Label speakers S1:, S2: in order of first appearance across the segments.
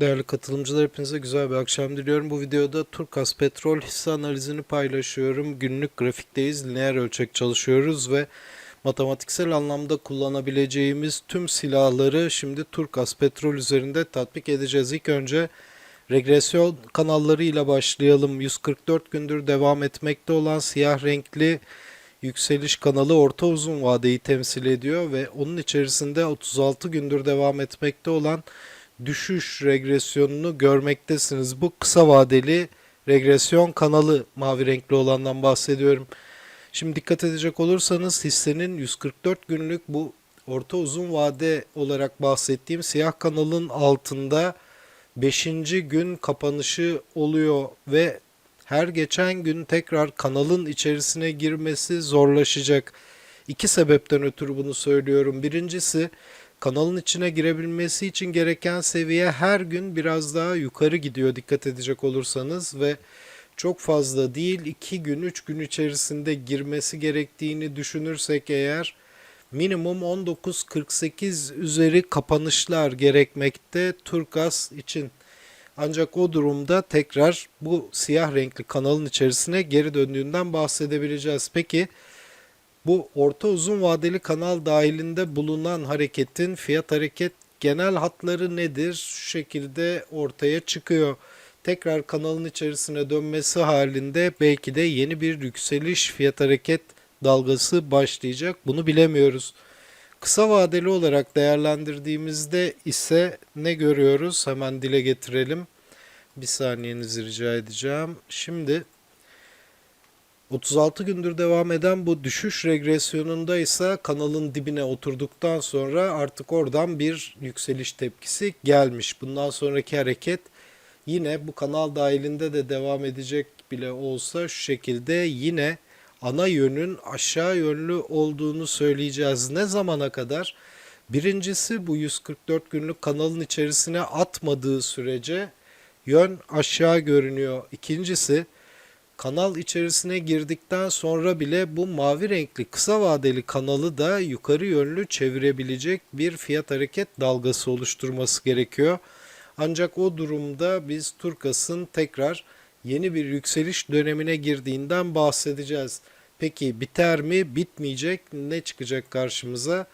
S1: Değerli katılımcılar hepinize güzel bir akşam diliyorum. Bu videoda Turkas Petrol hisse analizini paylaşıyorum. Günlük grafikteyiz, lineer ölçek çalışıyoruz ve matematiksel anlamda kullanabileceğimiz tüm silahları şimdi Turkas Petrol üzerinde tatbik edeceğiz. İlk önce regresyon kanallarıyla başlayalım. 144 gündür devam etmekte olan siyah renkli yükseliş kanalı orta uzun vadeyi temsil ediyor ve onun içerisinde 36 gündür devam etmekte olan düşüş regresyonunu görmektesiniz. Bu kısa vadeli regresyon kanalı mavi renkli olandan bahsediyorum. Şimdi dikkat edecek olursanız hissenin 144 günlük bu orta uzun vade olarak bahsettiğim siyah kanalın altında 5. gün kapanışı oluyor ve her geçen gün tekrar kanalın içerisine girmesi zorlaşacak. İki sebepten ötürü bunu söylüyorum. Birincisi kanalın içine girebilmesi için gereken seviye her gün biraz daha yukarı gidiyor dikkat edecek olursanız ve çok fazla değil 2 gün 3 gün içerisinde girmesi gerektiğini düşünürsek eğer minimum 19.48 üzeri kapanışlar gerekmekte Turkas için. Ancak o durumda tekrar bu siyah renkli kanalın içerisine geri döndüğünden bahsedebileceğiz. Peki bu orta uzun vadeli kanal dahilinde bulunan hareketin fiyat hareket genel hatları nedir? Şu şekilde ortaya çıkıyor. Tekrar kanalın içerisine dönmesi halinde belki de yeni bir yükseliş fiyat hareket dalgası başlayacak. Bunu bilemiyoruz. Kısa vadeli olarak değerlendirdiğimizde ise ne görüyoruz? Hemen dile getirelim. Bir saniyenizi rica edeceğim. Şimdi 36 gündür devam eden bu düşüş regresyonunda ise kanalın dibine oturduktan sonra artık oradan bir yükseliş tepkisi gelmiş. Bundan sonraki hareket yine bu kanal dahilinde de devam edecek bile olsa şu şekilde yine ana yönün aşağı yönlü olduğunu söyleyeceğiz. Ne zamana kadar? Birincisi bu 144 günlük kanalın içerisine atmadığı sürece yön aşağı görünüyor. İkincisi kanal içerisine girdikten sonra bile bu mavi renkli kısa vadeli kanalı da yukarı yönlü çevirebilecek bir fiyat hareket dalgası oluşturması gerekiyor. Ancak o durumda biz Turkas'ın tekrar yeni bir yükseliş dönemine girdiğinden bahsedeceğiz. Peki biter mi? Bitmeyecek. Ne çıkacak karşımıza?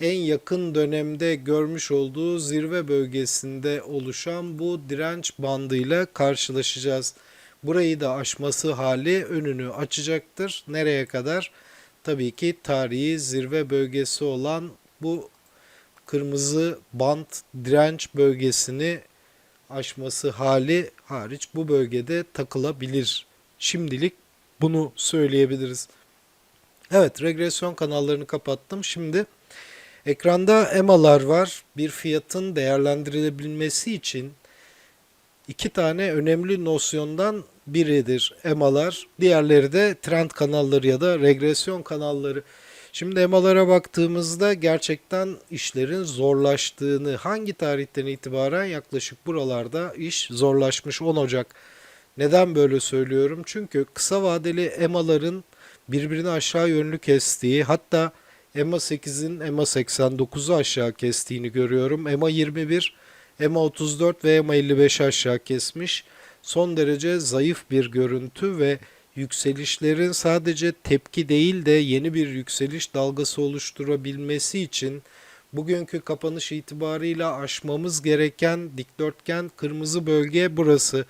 S1: En yakın dönemde görmüş olduğu zirve bölgesinde oluşan bu direnç bandıyla karşılaşacağız. Burayı da aşması hali önünü açacaktır. Nereye kadar? Tabii ki tarihi zirve bölgesi olan bu kırmızı bant direnç bölgesini aşması hali hariç bu bölgede takılabilir. Şimdilik bunu söyleyebiliriz. Evet regresyon kanallarını kapattım. Şimdi ekranda EMA'lar var. Bir fiyatın değerlendirilebilmesi için iki tane önemli nosyondan biridir EMA'lar. Diğerleri de trend kanalları ya da regresyon kanalları. Şimdi EMA'lara baktığımızda gerçekten işlerin zorlaştığını hangi tarihten itibaren yaklaşık buralarda iş zorlaşmış 10 Ocak. Neden böyle söylüyorum? Çünkü kısa vadeli EMA'ların birbirini aşağı yönlü kestiği hatta EMA 8'in EMA 89'u aşağı kestiğini görüyorum. EMA 21, EMA 34 ve EMA 55 aşağı kesmiş. Son derece zayıf bir görüntü ve yükselişlerin sadece tepki değil de yeni bir yükseliş dalgası oluşturabilmesi için bugünkü kapanış itibarıyla aşmamız gereken dikdörtgen kırmızı bölge burası.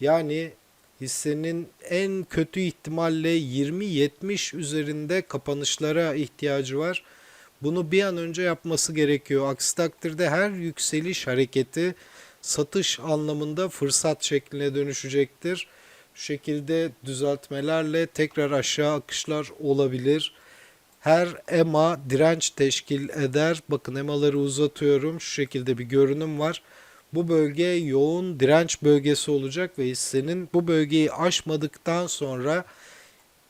S1: Yani hissenin en kötü ihtimalle 20-70 üzerinde kapanışlara ihtiyacı var. Bunu bir an önce yapması gerekiyor. Aksi takdirde her yükseliş hareketi satış anlamında fırsat şekline dönüşecektir. Şu şekilde düzeltmelerle tekrar aşağı akışlar olabilir. Her EMA direnç teşkil eder. Bakın EMA'ları uzatıyorum. Şu şekilde bir görünüm var. Bu bölge yoğun direnç bölgesi olacak ve hissenin bu bölgeyi aşmadıktan sonra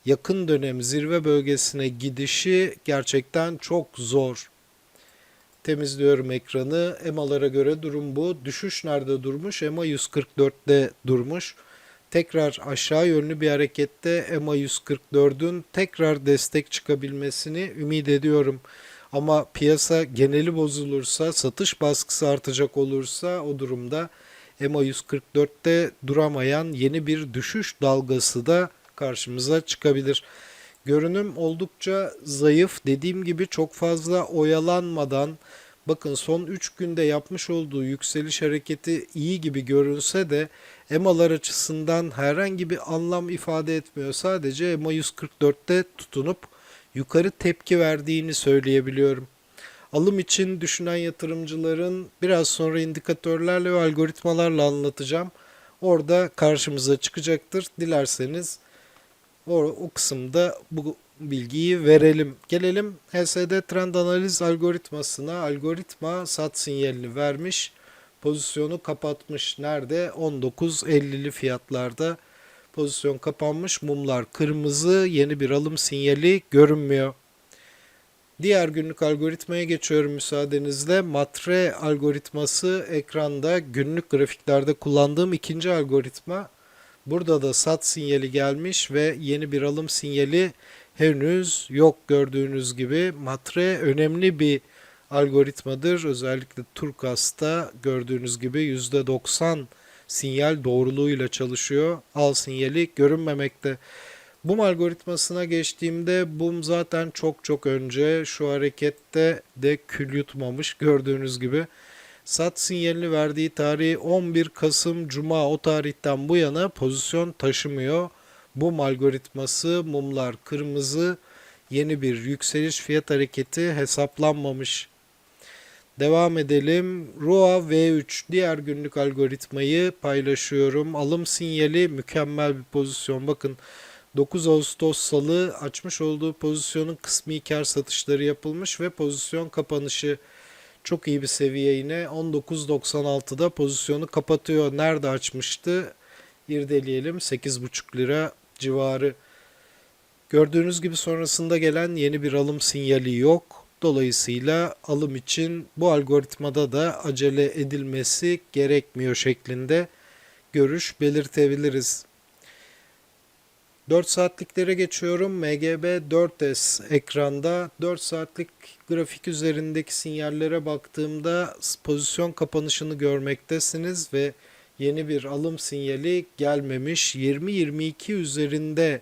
S1: yakın dönem zirve bölgesine gidişi gerçekten çok zor. Temizliyorum ekranı. EMA'lara göre durum bu. Düşüş nerede durmuş? EMA 144'te durmuş. Tekrar aşağı yönlü bir harekette EMA 144'ün tekrar destek çıkabilmesini ümit ediyorum. Ama piyasa geneli bozulursa, satış baskısı artacak olursa o durumda EMA 144'te duramayan yeni bir düşüş dalgası da karşımıza çıkabilir. Görünüm oldukça zayıf. Dediğim gibi çok fazla oyalanmadan bakın son 3 günde yapmış olduğu yükseliş hareketi iyi gibi görünse de EMA'lar açısından herhangi bir anlam ifade etmiyor. Sadece EMA 144'te tutunup yukarı tepki verdiğini söyleyebiliyorum. Alım için düşünen yatırımcıların biraz sonra indikatörlerle ve algoritmalarla anlatacağım. Orada karşımıza çıkacaktır. Dilerseniz o, o kısımda bu bilgiyi verelim. Gelelim HSD trend analiz algoritmasına. Algoritma sat sinyalini vermiş. Pozisyonu kapatmış. Nerede? 19.50'li fiyatlarda pozisyon kapanmış. Mumlar kırmızı. Yeni bir alım sinyali görünmüyor. Diğer günlük algoritmaya geçiyorum müsaadenizle. Matre algoritması ekranda günlük grafiklerde kullandığım ikinci algoritma. Burada da sat sinyali gelmiş ve yeni bir alım sinyali henüz yok gördüğünüz gibi. Matre önemli bir algoritmadır. Özellikle Turkas'ta gördüğünüz gibi %90 sinyal doğruluğuyla çalışıyor. Al sinyali görünmemekte. Bum algoritmasına geçtiğimde Bum zaten çok çok önce şu harekette de kül yutmamış gördüğünüz gibi. Sat sinyalini verdiği tarih 11 Kasım Cuma o tarihten bu yana pozisyon taşımıyor. Bum algoritması mumlar kırmızı yeni bir yükseliş fiyat hareketi hesaplanmamış. Devam edelim. ROA V3 diğer günlük algoritmayı paylaşıyorum. Alım sinyali mükemmel bir pozisyon. Bakın 9 Ağustos Salı açmış olduğu pozisyonun kısmi kar satışları yapılmış ve pozisyon kapanışı çok iyi bir seviye yine 19.96'da pozisyonu kapatıyor. Nerede açmıştı? İrdeleyelim 8.5 lira civarı. Gördüğünüz gibi sonrasında gelen yeni bir alım sinyali yok. Dolayısıyla alım için bu algoritmada da acele edilmesi gerekmiyor şeklinde görüş belirtebiliriz. 4 saatliklere geçiyorum. MGB 4S ekranda 4 saatlik grafik üzerindeki sinyallere baktığımda pozisyon kapanışını görmektesiniz ve yeni bir alım sinyali gelmemiş. 20-22 üzerinde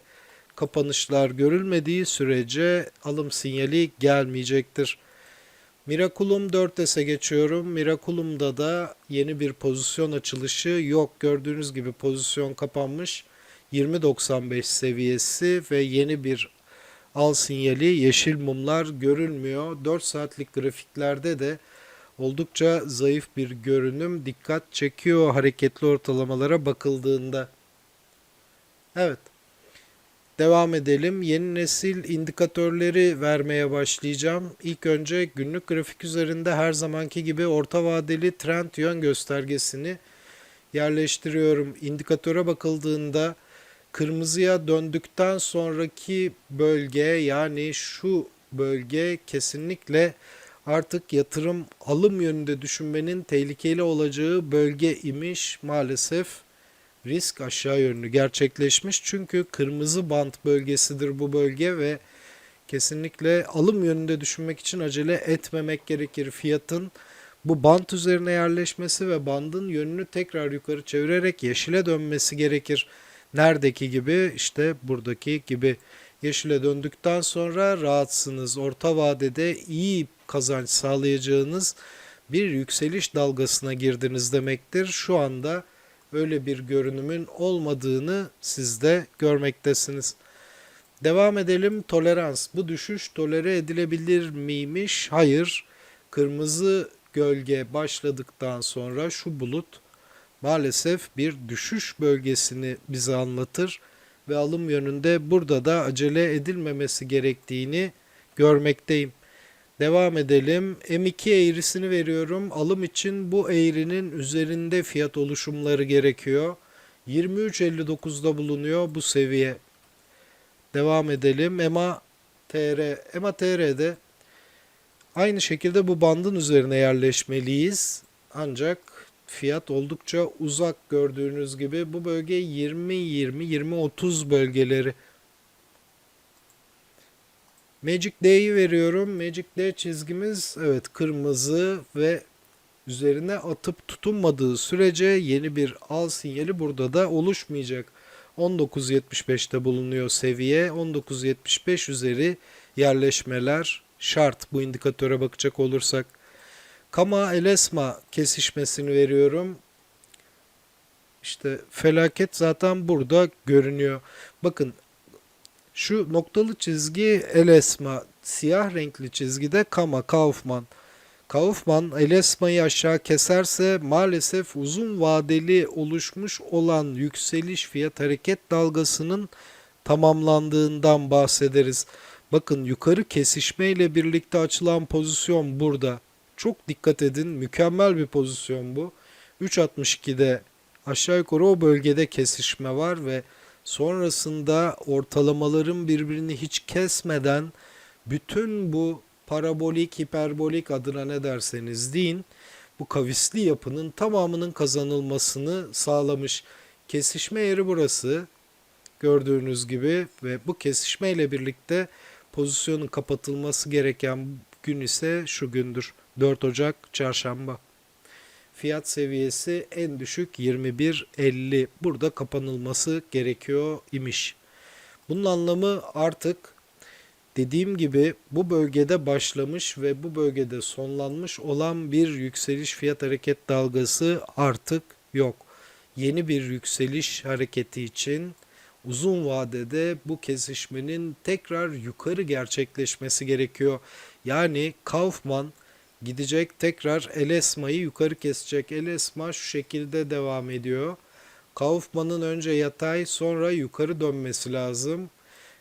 S1: kapanışlar görülmediği sürece alım sinyali gelmeyecektir. Miraculum 4S'e geçiyorum. Miraculum'da da yeni bir pozisyon açılışı yok. Gördüğünüz gibi pozisyon kapanmış. 20.95 seviyesi ve yeni bir al sinyali yeşil mumlar görülmüyor. 4 saatlik grafiklerde de oldukça zayıf bir görünüm dikkat çekiyor hareketli ortalamalara bakıldığında. Evet. Devam edelim. Yeni nesil indikatörleri vermeye başlayacağım. İlk önce günlük grafik üzerinde her zamanki gibi orta vadeli trend yön göstergesini yerleştiriyorum. İndikatöre bakıldığında kırmızıya döndükten sonraki bölge yani şu bölge kesinlikle artık yatırım alım yönünde düşünmenin tehlikeli olacağı bölge imiş maalesef risk aşağı yönlü gerçekleşmiş. Çünkü kırmızı bant bölgesidir bu bölge ve kesinlikle alım yönünde düşünmek için acele etmemek gerekir. Fiyatın bu bant üzerine yerleşmesi ve bandın yönünü tekrar yukarı çevirerek yeşile dönmesi gerekir. Neredeki gibi işte buradaki gibi yeşile döndükten sonra rahatsınız. Orta vadede iyi kazanç sağlayacağınız bir yükseliş dalgasına girdiniz demektir. Şu anda öyle bir görünümün olmadığını siz de görmektesiniz. Devam edelim. Tolerans. Bu düşüş tolere edilebilir miymiş? Hayır. Kırmızı gölge başladıktan sonra şu bulut maalesef bir düşüş bölgesini bize anlatır ve alım yönünde burada da acele edilmemesi gerektiğini görmekteyim. Devam edelim. M2 eğrisini veriyorum. Alım için bu eğrinin üzerinde fiyat oluşumları gerekiyor. 23.59'da bulunuyor bu seviye. Devam edelim. EMA TR. EMA TR'de aynı şekilde bu bandın üzerine yerleşmeliyiz. Ancak fiyat oldukça uzak gördüğünüz gibi. Bu bölge 20-20-20-30 bölgeleri. Magic D'yi veriyorum. Magic D çizgimiz evet kırmızı ve üzerine atıp tutunmadığı sürece yeni bir al sinyali burada da oluşmayacak. 19.75'te bulunuyor seviye. 19.75 üzeri yerleşmeler şart bu indikatöre bakacak olursak. Kama Elesma kesişmesini veriyorum. İşte felaket zaten burada görünüyor. Bakın şu noktalı çizgi Elesma, siyah renkli çizgide Kama Kaufman. Kaufman Elesma'yı aşağı keserse maalesef uzun vadeli oluşmuş olan yükseliş fiyat hareket dalgasının tamamlandığından bahsederiz. Bakın yukarı kesişme ile birlikte açılan pozisyon burada. Çok dikkat edin. Mükemmel bir pozisyon bu. 3.62'de aşağı yukarı o bölgede kesişme var ve sonrasında ortalamaların birbirini hiç kesmeden bütün bu parabolik, hiperbolik adına ne derseniz deyin bu kavisli yapının tamamının kazanılmasını sağlamış. Kesişme yeri burası gördüğünüz gibi ve bu kesişme ile birlikte pozisyonun kapatılması gereken gün ise şu gündür. 4 Ocak Çarşamba. Fiyat seviyesi en düşük 21.50. Burada kapanılması gerekiyor imiş. Bunun anlamı artık dediğim gibi bu bölgede başlamış ve bu bölgede sonlanmış olan bir yükseliş fiyat hareket dalgası artık yok. Yeni bir yükseliş hareketi için uzun vadede bu kesişmenin tekrar yukarı gerçekleşmesi gerekiyor. Yani Kaufman gidecek tekrar Elesma'yı yukarı kesecek. Elesma şu şekilde devam ediyor. Kaufman'ın önce yatay sonra yukarı dönmesi lazım.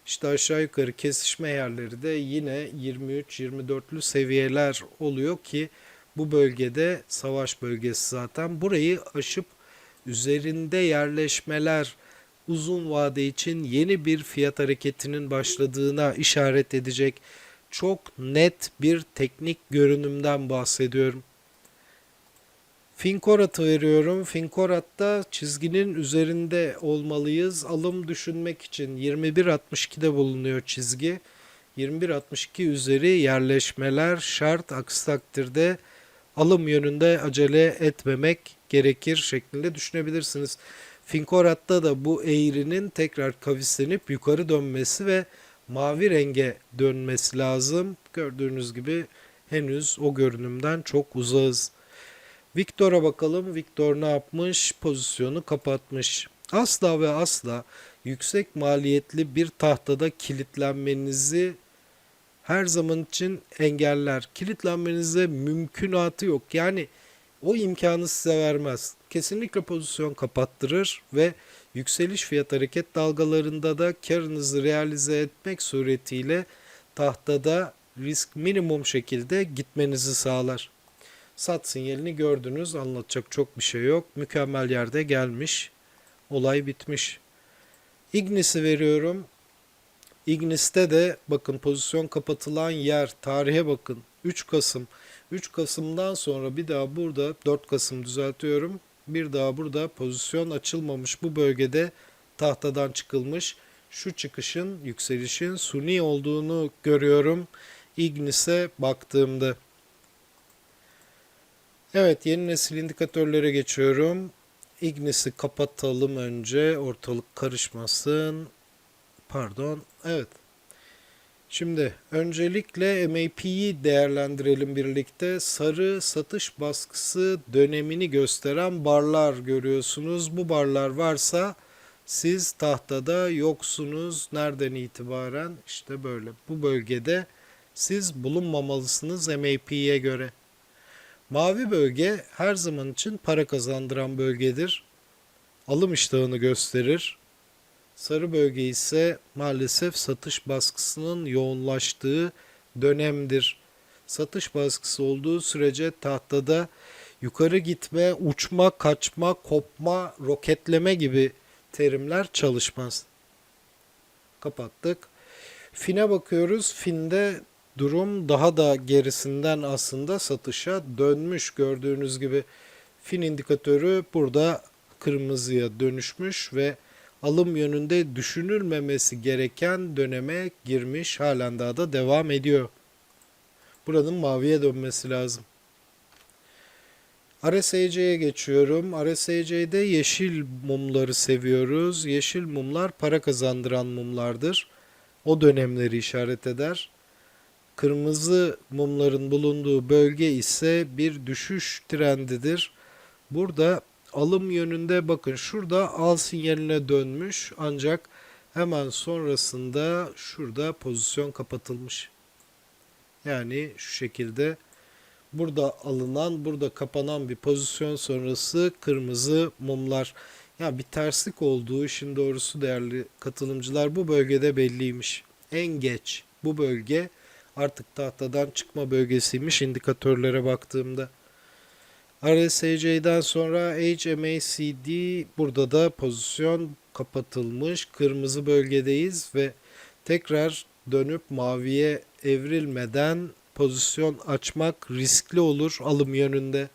S1: İşte aşağı yukarı kesişme yerleri de yine 23-24'lü seviyeler oluyor ki bu bölgede savaş bölgesi zaten. Burayı aşıp üzerinde yerleşmeler uzun vade için yeni bir fiyat hareketinin başladığına işaret edecek çok net bir teknik görünümden bahsediyorum. Finkorat'ı veriyorum. Finkorat'ta çizginin üzerinde olmalıyız. Alım düşünmek için 21.62'de bulunuyor çizgi. 21.62 üzeri yerleşmeler şart aksi takdirde alım yönünde acele etmemek gerekir şeklinde düşünebilirsiniz. Finkorat'ta da bu eğrinin tekrar kavislenip yukarı dönmesi ve mavi renge dönmesi lazım. Gördüğünüz gibi henüz o görünümden çok uzağız. Victor'a bakalım. Victor ne yapmış? Pozisyonu kapatmış. Asla ve asla yüksek maliyetli bir tahtada kilitlenmenizi her zaman için engeller. Kilitlenmenize mümkünatı yok. Yani o imkanı size vermez. Kesinlikle pozisyon kapattırır ve yükseliş fiyat hareket dalgalarında da karınızı realize etmek suretiyle tahtada risk minimum şekilde gitmenizi sağlar. Sat sinyalini gördünüz. Anlatacak çok bir şey yok. Mükemmel yerde gelmiş. Olay bitmiş. Ignis'i veriyorum. Ignis'te de bakın pozisyon kapatılan yer, tarihe bakın. 3 Kasım. 3 Kasım'dan sonra bir daha burada 4 Kasım düzeltiyorum. Bir daha burada pozisyon açılmamış bu bölgede tahtadan çıkılmış. Şu çıkışın, yükselişin suni olduğunu görüyorum. Ignis'e baktığımda. Evet yeni nesil indikatörlere geçiyorum. Ignis'i kapatalım önce ortalık karışmasın. Pardon. Evet. Şimdi öncelikle MAP'yi değerlendirelim birlikte. Sarı satış baskısı dönemini gösteren barlar görüyorsunuz. Bu barlar varsa siz tahtada yoksunuz. Nereden itibaren? İşte böyle. Bu bölgede siz bulunmamalısınız MAP'ye göre. Mavi bölge her zaman için para kazandıran bölgedir. Alım iştahını gösterir. Sarı bölge ise maalesef satış baskısının yoğunlaştığı dönemdir. Satış baskısı olduğu sürece tahtada yukarı gitme, uçma, kaçma, kopma, roketleme gibi terimler çalışmaz. Kapattık. Fin'e bakıyoruz. Fin'de durum daha da gerisinden aslında satışa dönmüş. Gördüğünüz gibi fin indikatörü burada kırmızıya dönüşmüş ve alım yönünde düşünülmemesi gereken döneme girmiş. Halen daha da devam ediyor. Buranın maviye dönmesi lazım. RSIC'ye geçiyorum. RSIC'de yeşil mumları seviyoruz. Yeşil mumlar para kazandıran mumlardır. O dönemleri işaret eder. Kırmızı mumların bulunduğu bölge ise bir düşüş trendidir. Burada alım yönünde bakın şurada al sinyaline dönmüş ancak hemen sonrasında şurada pozisyon kapatılmış. Yani şu şekilde burada alınan, burada kapanan bir pozisyon sonrası kırmızı mumlar. Ya bir terslik olduğu işin doğrusu değerli katılımcılar bu bölgede belliymiş. En geç bu bölge artık tahtadan çıkma bölgesiymiş indikatörlere baktığımda. RSI'den sonra HMACD burada da pozisyon kapatılmış. Kırmızı bölgedeyiz ve tekrar dönüp maviye evrilmeden pozisyon açmak riskli olur alım yönünde.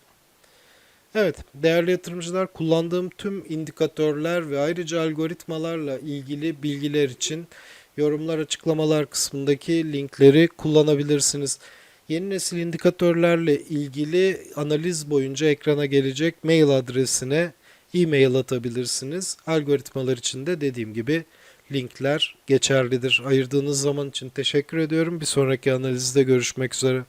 S1: Evet, değerli yatırımcılar kullandığım tüm indikatörler ve ayrıca algoritmalarla ilgili bilgiler için yorumlar açıklamalar kısmındaki linkleri kullanabilirsiniz. Yeni nesil indikatörlerle ilgili analiz boyunca ekrana gelecek mail adresine e-mail atabilirsiniz. Algoritmalar için de dediğim gibi linkler geçerlidir. Ayırdığınız zaman için teşekkür ediyorum. Bir sonraki analizde görüşmek üzere.